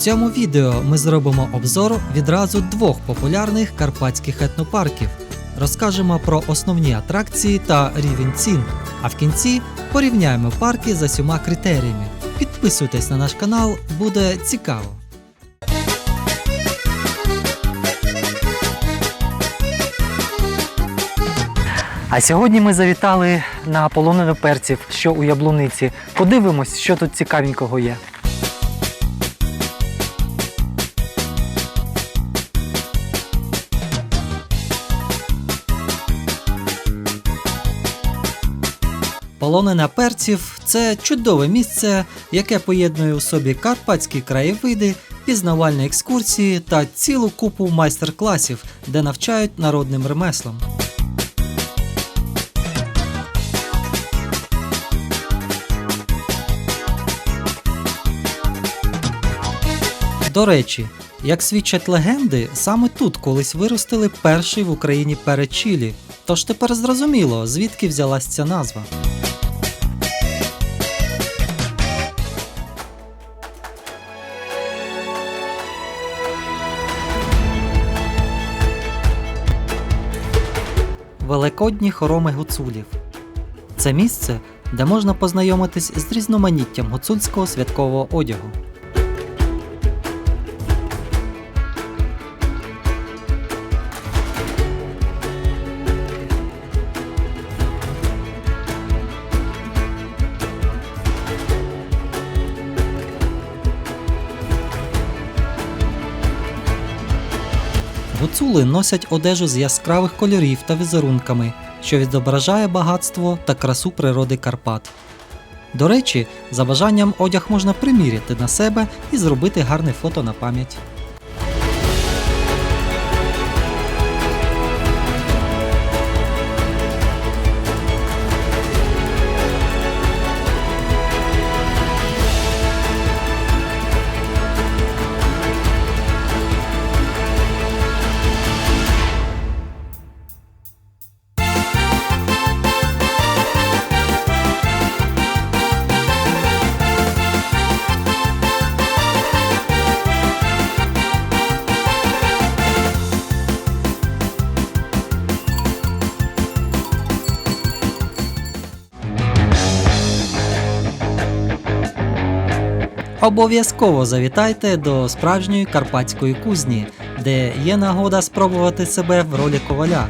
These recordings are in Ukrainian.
цьому відео ми зробимо обзор відразу двох популярних карпатських етнопарків. Розкажемо про основні атракції та рівень цін. А в кінці порівняємо парки за сьома критеріями. Підписуйтесь на наш канал, буде цікаво. А сьогодні ми завітали на полонину перців, що у Яблуниці. Подивимось, що тут цікавенького є. Полонина перців це чудове місце, яке поєднує у собі карпатські краєвиди, пізнавальні екскурсії та цілу купу майстер-класів, де навчають народним ремеслам. До речі, як свідчать легенди, саме тут колись виростили перший в Україні перед чилі. Тож тепер зрозуміло, звідки взялась ця назва. Великодні хороми гуцулів. Це місце, де можна познайомитись з різноманіттям гуцульського святкового одягу. Гуцули носять одежу з яскравих кольорів та візерунками, що відображає багатство та красу природи Карпат. До речі, за бажанням одяг можна приміряти на себе і зробити гарне фото на пам'ять. Обов'язково завітайте до справжньої карпатської кузні, де є нагода спробувати себе в ролі коваля.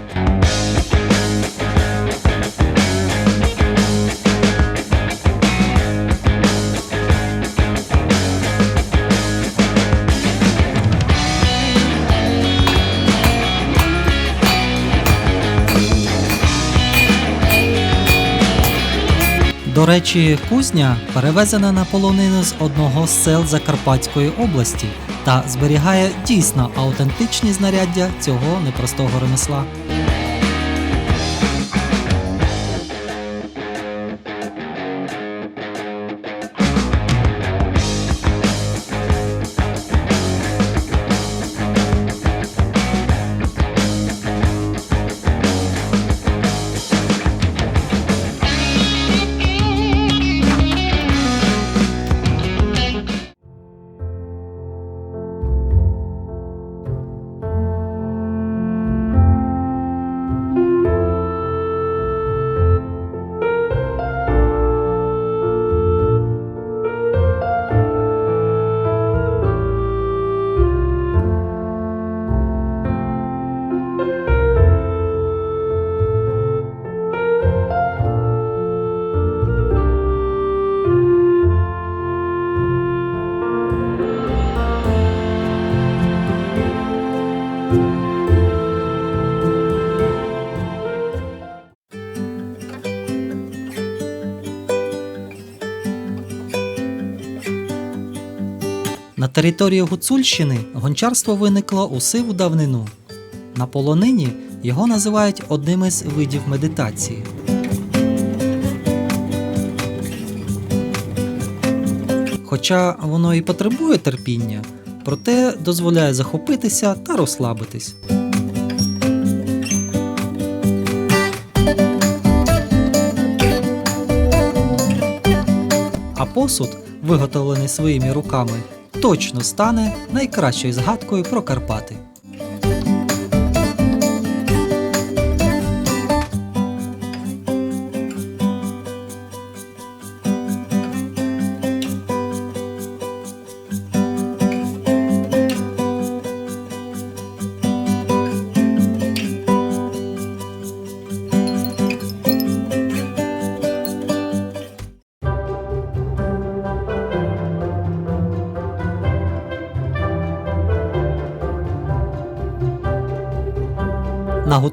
До речі, кузня перевезена на полонину з одного з сел Закарпатської області та зберігає дійсно аутентичні знаряддя цього непростого ремесла. Території Гуцульщини гончарство виникло у сиву давнину. На полонині його називають одним із видів медитації. Хоча воно і потребує терпіння, проте дозволяє захопитися та розслабитись. А посуд, виготовлений своїми руками, точно стане найкращою згадкою про Карпати.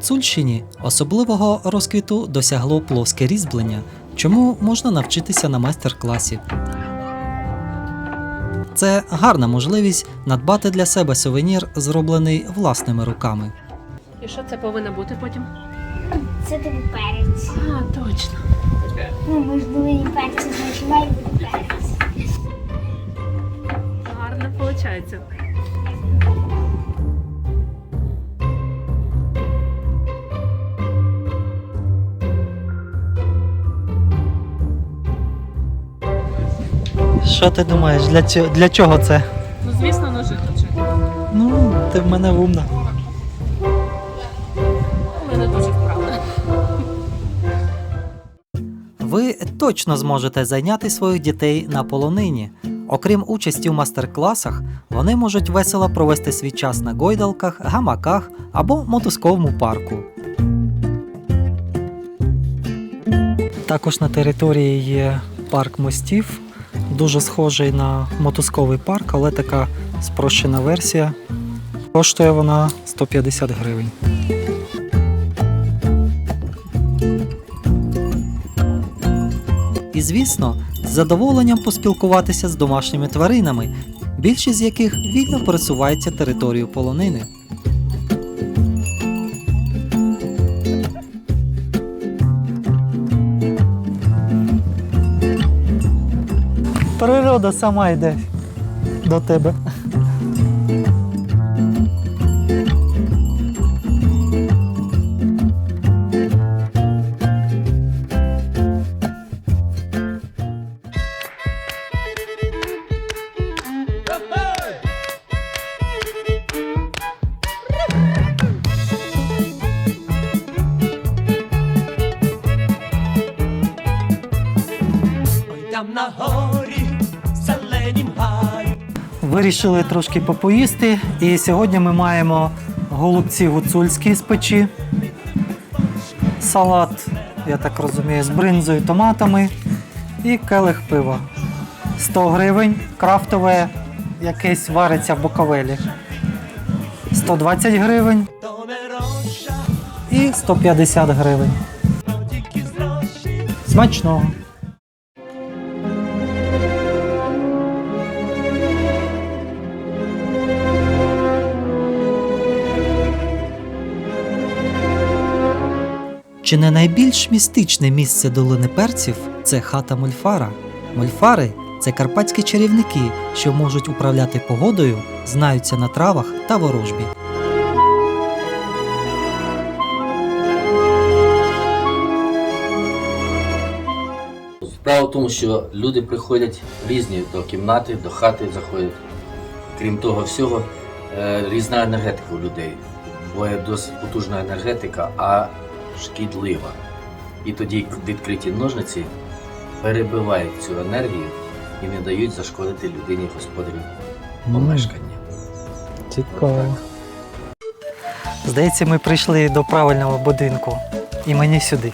Гуцульщині особливого розквіту досягло плоске різьблення, чому можна навчитися на майстер-класі. Це гарна можливість надбати для себе сувенір, зроблений власними руками. І що це повинно бути потім? Це тобі перець. А, точно. Ну, можливо, перець, значить має бути перець. Гарно виходить. Що ти думаєш, для, для чого це? Ну, звісно, ножи точить. Ну, ти в мене умна. У мене дуже вправно. Ви точно зможете зайняти своїх дітей на полонині. Окрім участі у мастер-класах, вони можуть весело провести свій час на гойдалках, гамаках або мотузковому парку. Також на території є парк мостів, дуже схожий на мотузковий парк, але така спрощена версія. Коштує вона 150 гривень. І звісно, з задоволенням поспілкуватися з домашніми тваринами, більшість з яких вільно пересувається територією полонини. Природа сама йде до тебе. Вирішили трошки попоїсти, і сьогодні ми маємо голубці гуцульські з печі, салат, я так розумію, з бринзою, томатами і келих пива. 100 гривень, крафтове якесь вариться в боковелі. 120 гривень і 150 гривень. Смачного! Чи не найбільш містичне місце долини перців це хата Мольфара? Мольфари це карпатські чарівники, що можуть управляти погодою, знаються на травах та ворожбі. Справа в тому, що люди приходять різні до кімнати, до хати заходять. Крім того всього, е, різна енергетика у людей. Буває досить потужна енергетика, а шкідлива. І тоді відкриті ножниці перебивають цю енергію і не дають зашкодити людині господарю помешкання. Цікаво. Здається, ми прийшли до правильного будинку. І мені сюди.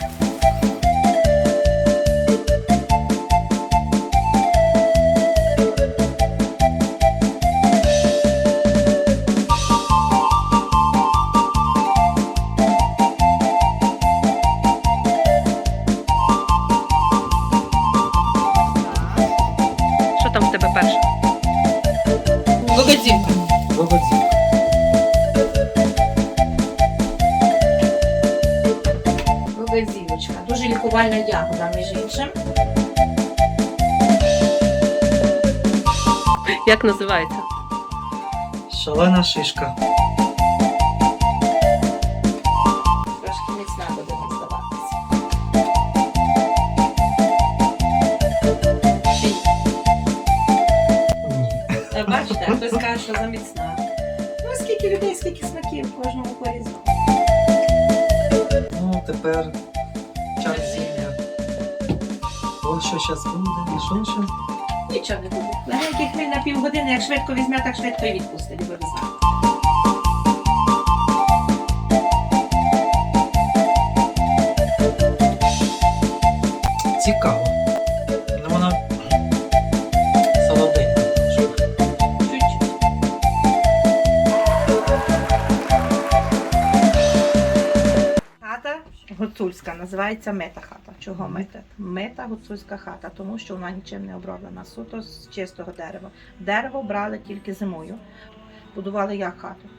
Як називається? Шалена шишка. Трошки міцна буде вам здаватися. Ще ні. Е, бачите, хтось каже, що заміцна. Ну, скільки людей, скільки смаків, в кожному по-різному. Ну, тепер час зілля. Ось що зараз буде, що ще? Нічого не буде. Легенький хміль на півгодини, як швидко візьме, так швидко і відпустить, ви знаєте. Цікаво. Ну вона солоденька. Чуть-чуть. Хата гуцульська, називається мета хата. Чого мета? Мета гуцульська хата, тому що вона нічим не оброблена, суто з чистого дерева. Дерево брали тільки зимою. Будували як хату.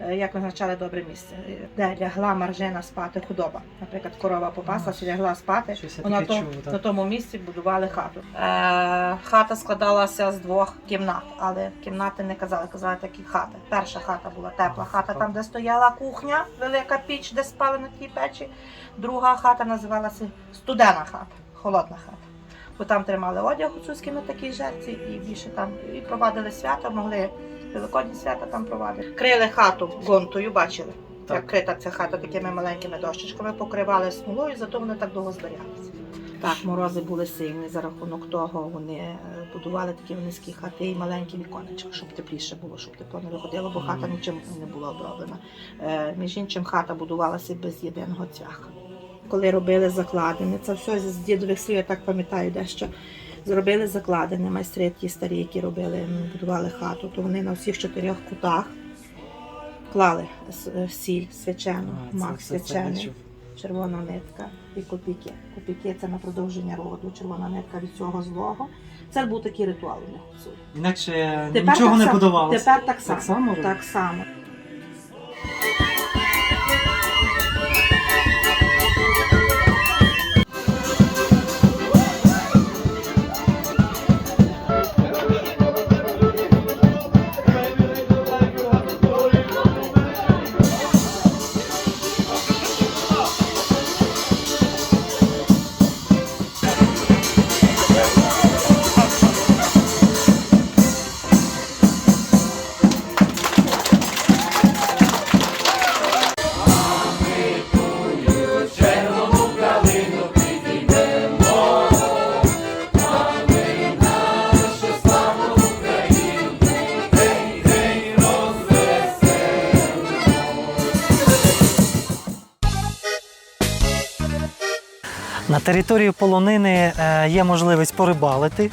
Е, Як визначали добре місце, Е, де лягла маржина спати худоба. Наприклад, корова попаслася, лягла спати. Вона то, на тому місці будували хату. Е, хата складалася з двох кімнат, але кімнати не казали, казали такі хати. Перша хата була тепла хата, там де стояла кухня, велика піч, де спали на тій печі. Друга хата називалася студена хата, холодна хата. Бо там тримали одяг гуцульський на такій жерці і більше там і провадили свята, могли великодні свята там провадити. Крили хату гонтою, бачили. Так. Як крита ця хата такими маленькими дощечками, покривали смолою, зато вони так довго зберігалися. Так, морози були сильні, за рахунок того вони е, будували такі низькі хати і маленькі віконечка, щоб тепліше було, щоб тепло не виходило, бо хата нічим не була оброблена. Е, між іншим, хата будувалася без єдиного цвяха. Коли робили закладини, це все з дідових слів, я так пам'ятаю дещо. Зробили закладини, майстри ті старі, які робили, будували хату, то вони на всіх чотирьох кутах клали е, сіль свячену, мак це свячений червона нитка і копійки. Копійки це на продовження роду, червона нитка від цього злого. Це був такий ритуал у них. Інакше Тепер нічого так не подавалося. Тепер так само. Так само? Так само. На території полонини е, є можливість порибалити,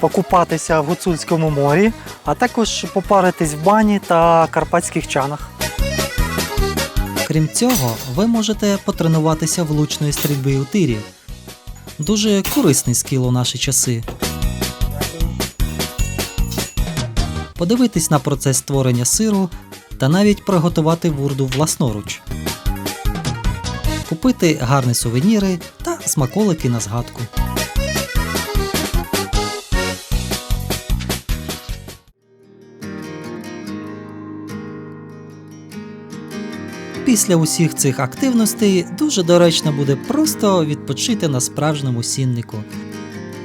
покупатися в Гуцульському морі, а також попаритись в бані та карпатських чанах. Крім цього, ви можете потренуватися влучної стрільби у тирі. Дуже корисний скіл у наші часи. Подивитись на процес створення сиру та навіть приготувати вурду власноруч купити гарні сувеніри та смаколики на згадку. Після усіх цих активностей дуже доречно буде просто відпочити на справжньому сіннику,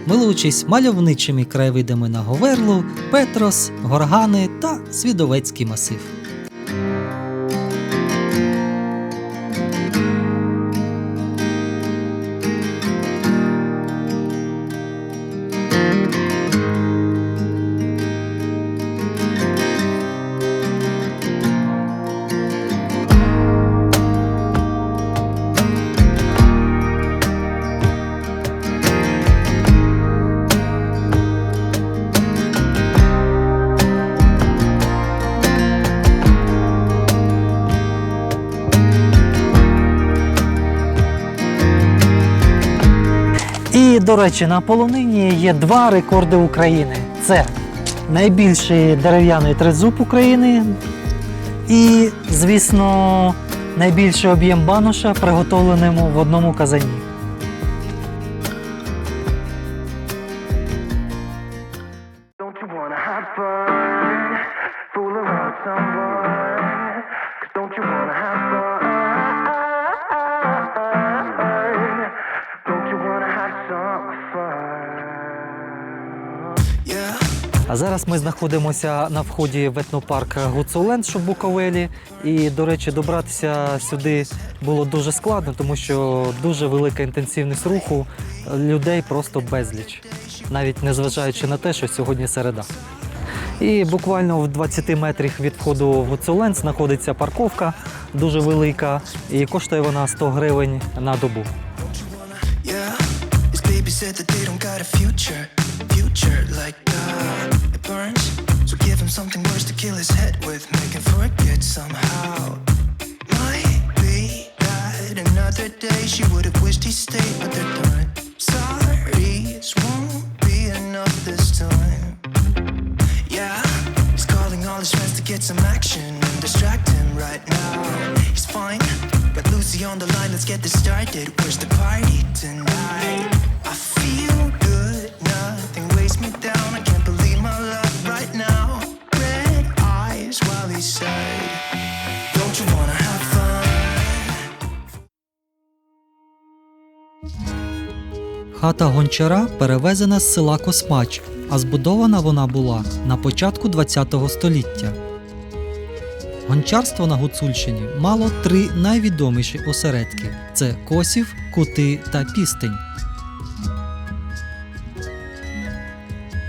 милуючись мальовничими краєвидами на Говерлу, Петрос, Горгани та Свідовецький масив. До речі, на полонині є два рекорди України: це найбільший дерев'яний тризуб України і, звісно, найбільший об'єм баноша, приготовленому в одному казані. А зараз ми знаходимося на вході в етнопарк Гуцуленд, що в Буковелі. І, до речі, добратися сюди було дуже складно, тому що дуже велика інтенсивність руху, людей просто безліч, навіть незважаючи на те, що сьогодні середа. І буквально в 20 метрах від входу в Гуцуленд знаходиться парковка, дуже велика, і коштує вона 100 гривень на добу. Got a future, future like uh, it burns. So give him something worse to kill his head with, make him forget somehow. Might be that another day she would have wished he stayed, but they're done. Sorry, this won't be enough this time. Yeah, he's calling all his friends to get some action and distract him right now. He's fine, got Lucy on the line. Let's get this started. Where's the party tonight? Хата гончара перевезена з села Космач, а збудована вона була на початку ХХ століття. Гончарство на Гуцульщині мало три найвідоміші осередки: це Косів, Кути та Пістень.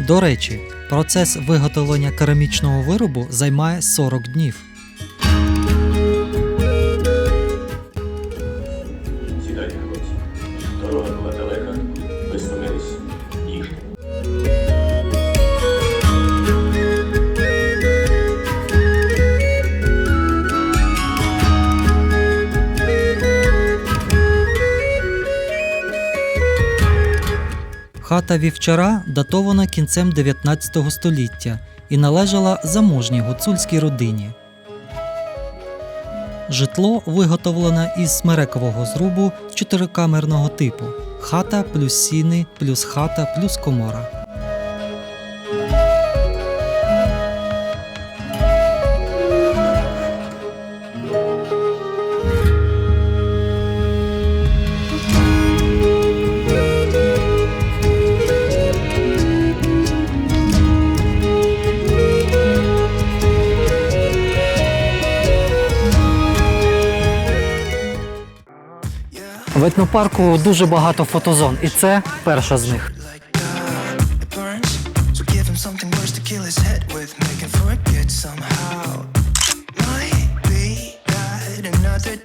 До речі, процес виготовлення керамічного виробу займає 40 днів. Сідайте, хлопці. Дорога була Хата вівчара датована кінцем 19 століття і належала заможній гуцульській родині. Житло виготовлене із смерекового зрубу чотирикамерного типу: хата плюс сіни, плюс хата, плюс комора. В етнопарку дуже багато фотозон, і це перша з них.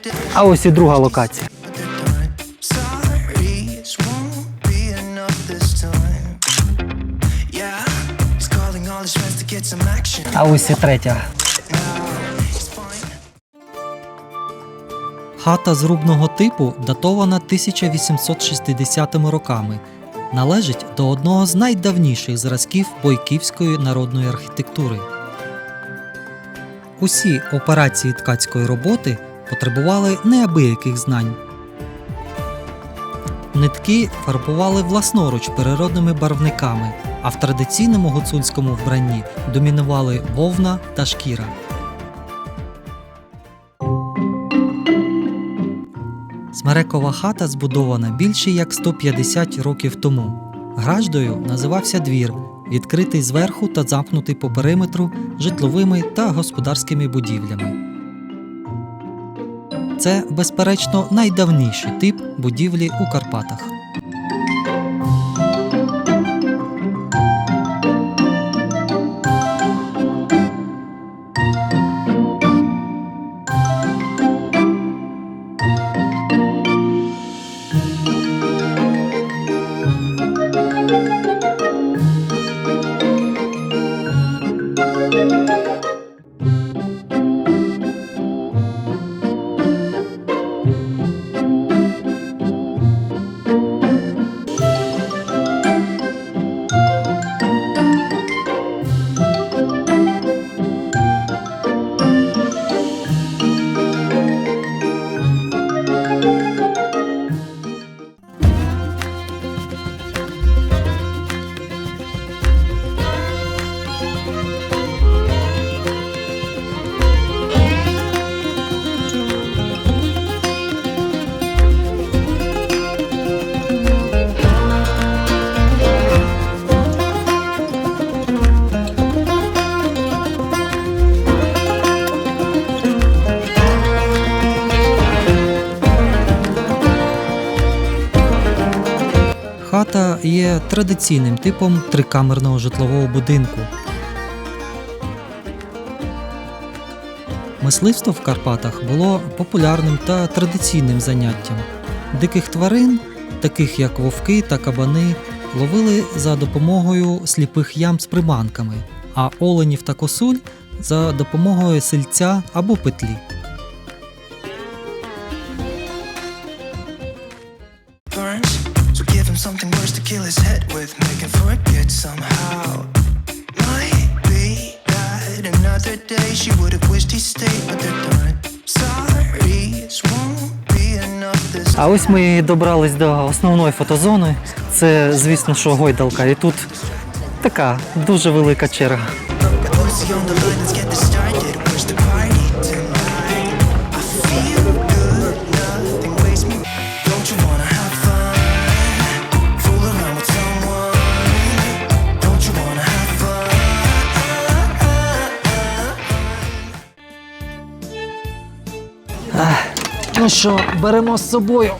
uh, А ось і друга локація. but they're done. Sorry, Хата зрубного типу датована 1860 роками. Належить до одного з найдавніших зразків бойківської народної архітектури. Усі операції ткацької роботи потребували неабияких знань. Нитки фарбували власноруч природними барвниками, а в традиційному гуцульському вбранні домінували вовна та шкіра. Смерекова хата збудована більше як 150 років тому. Граждою називався двір, відкритий зверху та замкнутий по периметру житловими та господарськими будівлями. Це, безперечно, найдавніший тип будівлі у Карпатах. Є традиційним типом трикамерного житлового будинку. Мисливство в Карпатах було популярним та традиційним заняттям. Диких тварин, таких як вовки та кабани, ловили за допомогою сліпих ям з приманками, а оленів та косуль за допомогою сильця або петлі. А ось ми добрались до основної фотозони. Це, звісно, що гойдалка. І тут така дуже велика черга. Що, беремо з собою.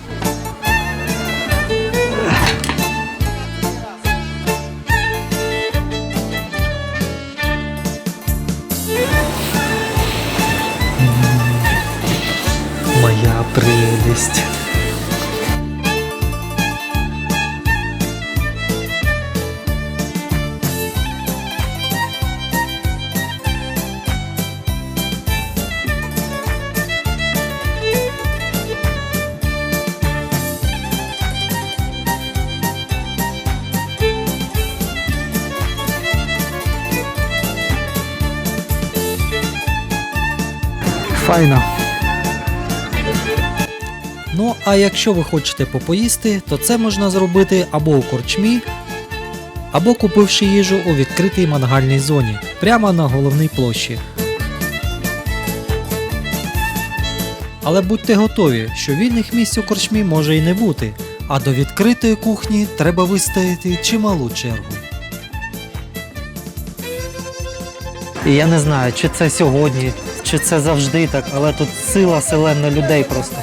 Файно. Ну, а якщо ви хочете попоїсти, то це можна зробити або у корчмі, або купивши їжу у відкритій мангальній зоні, прямо на головній площі. Але будьте готові, що вільних місць у корчмі може і не бути, а до відкритої кухні треба вистояти чималу чергу. І я не знаю, чи це сьогодні, чи це завжди так, але тут сила селена людей просто.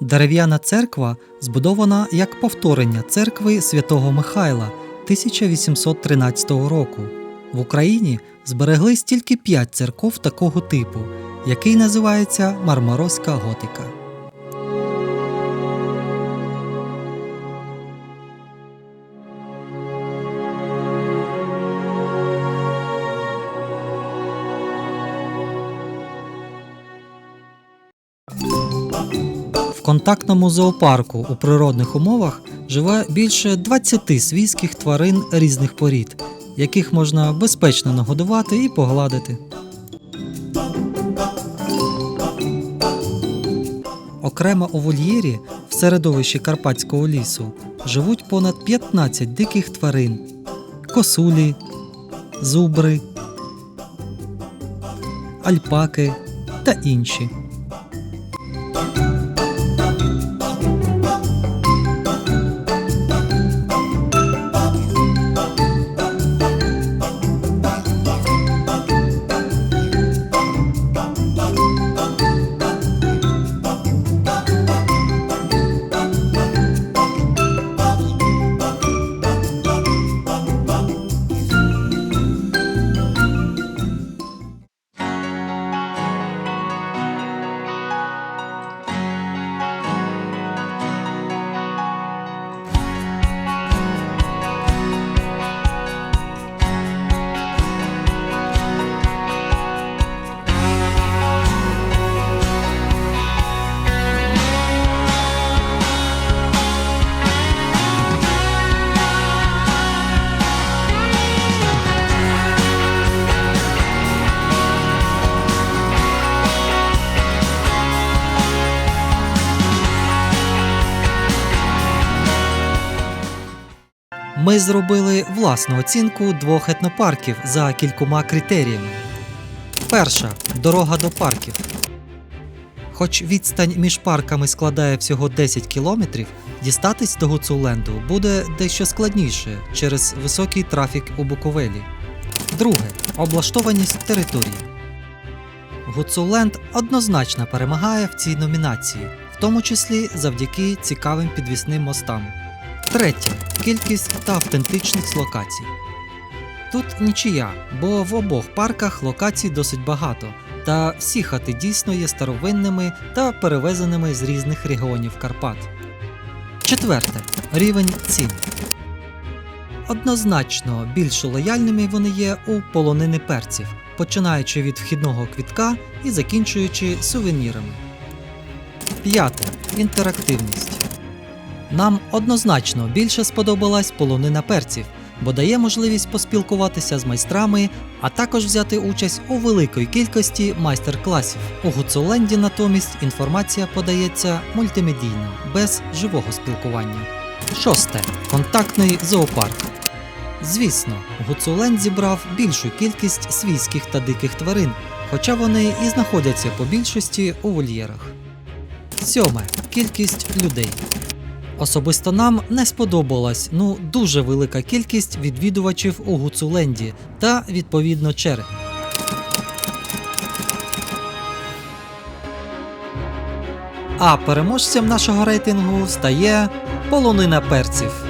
Дерев'яна церква збудована як повторення церкви святого Михайла 1813 року. В Україні збереглись тільки п'ять церков такого типу, який називається Мармаровська готика. Контактному зоопарку у природних умовах живе більше 20 свійських тварин різних порід, яких можна безпечно нагодувати і погладити. Окремо у вольєрі в середовищі Карпатського лісу живуть понад 15 диких тварин: косулі, зубри, альпаки та інші. Ми зробили власну оцінку двох етнопарків за кількома критеріями. Перша дорога до парків. Хоч відстань між парками складає всього 10 кілометрів, дістатись до Гуцуленду буде дещо складніше через високий трафік у Буковелі. Друге облаштованість території. Гуцуленд однозначно перемагає в цій номінації. В тому числі завдяки цікавим підвісним мостам. Третє кількість та автентичність локацій. Тут нічия, бо в обох парках локацій досить багато, та всі хати дійсно є старовинними та перевезеними з різних регіонів Карпат. Четверте рівень цін. Однозначно більш лояльними вони є у полонини перців, починаючи від вхідного квітка і закінчуючи сувенірами. П'яте інтерактивність. Нам однозначно більше сподобалась полонина перців, бо дає можливість поспілкуватися з майстрами, а також взяти участь у великій кількості майстер-класів. У Гуцуленді натомість інформація подається мультимедійно, без живого спілкування. Шосте контактний зоопарк. Звісно, Гуцулен зібрав більшу кількість свійських та диких тварин, хоча вони і знаходяться по більшості у вольєрах. Сьоме кількість людей. Особисто нам не сподобалась ну дуже велика кількість відвідувачів у Гуцуленді та відповідно черг. А переможцем нашого рейтингу стає полонина перців.